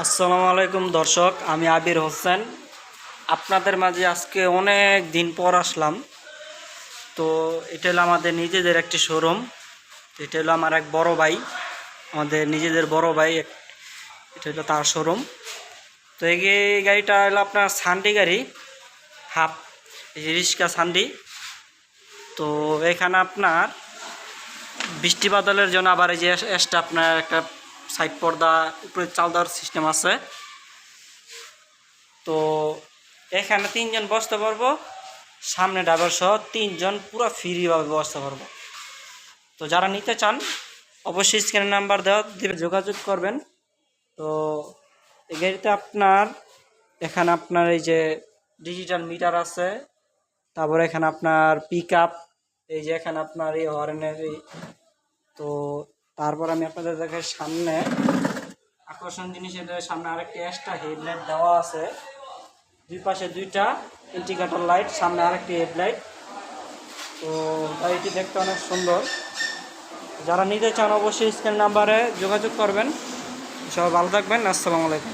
আসসালামু আলাইকুম, দর্শক। আমি আবির হোসেন। আপনাদের মাঝে আজকে অনেক দিন পর আসলাম। তো এটা হলো আমাদের নিজেদের একটি শোরুম এটা হলো আমার এক বড় ভাই। আমাদের নিজেদের বড় ভাই এটা হলো তার শোরুম তো এই গাড়িটা হলো আপনার সান্ডি গাড়ি। হাফ রিক্সা সান্ডি। তো এখানে আপনার বৃষ্টি বাদলের জন্য আবার এই যে এক্সট্রা আপনার একটা সাইড পর্দা, উপরে চাল দেওয়ার সিস্টেম আছে। তো এখানে তিনজন বসতে পারব, সামনে ড্রাইভার সহ তিনজন পুরো ফ্রিভাবে বসতে পারব। তো যারা নিতে চান, অবশ্যই স্ক্রিনের নাম্বার দেওয়া দিবে, যোগাযোগ করবেন। তো এই গাড়িতে আপনার, এখানে আপনার এই যে ডিজিটাল মিটার আছে, তারপরে এখানে আপনার পিক এই যে এখানে আপনার এই হরেনের এই, তো তারপর আমি আপনাদের দেখে সামনে। আকর্ষণ জিনিস সামনে আরেকটি এক্সট্রা হেডলাইট দেওয়া আছে। দুই পাশে দুইটা ইন্ডিকেটর লাইট সামনে আরেকটি হেডলাইট তো গাড়িটি দেখতে অনেক সুন্দর। যারা নিতে চান অবশ্যই স্ক্রিন নাম্বারে যোগাযোগ করবেন। সবাই ভালো থাকবেন, আসসালামু আলাইকুম।